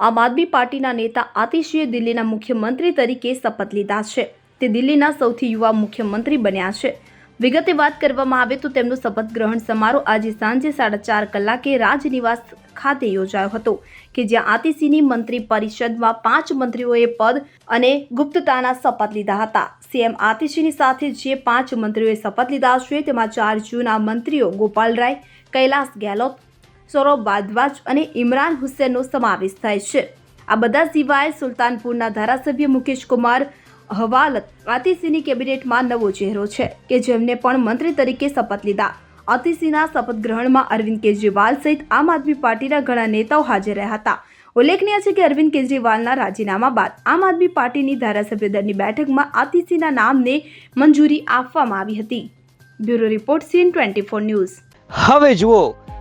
આમ આદમી પાર્ટીના નેતા આતિશીએ દિલ્હીના મુખ્યમંત્રી તરીકે શપથ લીધા છે. તે દિલ્હીના સૌથી યુવા મુખ્યમંત્રી બન્યા છે. વિગતે વાત કરવામાં આવે તો તેમનો શપથ ગ્રહણ સમારોહ આજે સાંજે સાડા ચાર કલાકે રાજનિવાસ ખાતે યોજાયો હતો, કે જ્યાં આતિશીની મંત્રી પરિષદમાં પાંચ મંત્રીઓએ પદ અને ગુપ્તતાના શપથ લીધા હતા. સીએમ આતિશીની સાથે જે પાંચ મંત્રીઓએ શપથ લીધા છે, તેમાં ચાર જૂના મંત્રીઓ ગોપાલ રાય, કૈલાસ ગેહલોત સૌરભ ભારદ્વાજ અને ઇમરાન હુસેનનો સમાવેશ થાય છે. આ બધા સિવાય સુલતાનપુરના ધારાસભ્ય મુકેશ કુમાર હવાલત આતિશીની કેબિનેટમાં નવો ચહેરો છે કે જેમને પણ મંત્રી તરીકે શપથ લીધા. આતિશીના શપથ ગ્રહણમાં અરવિંદ કેજરીવાલ સહિત આમ આદમી પાર્ટીના ઘણા નેતાઓ હાજર રહ્યા હતા. ઉલ્લેખનીય છે કે અરવિંદ કેજરીવાલના રાજીનામા બાદ આમ આદમી પાર્ટીની ધારાસભ્ય દળની બેઠકમાં આતિશીના નામને મંજૂરી આપવામાં આવી હતી. Bureau report CN twenty four news. હવે જુઓ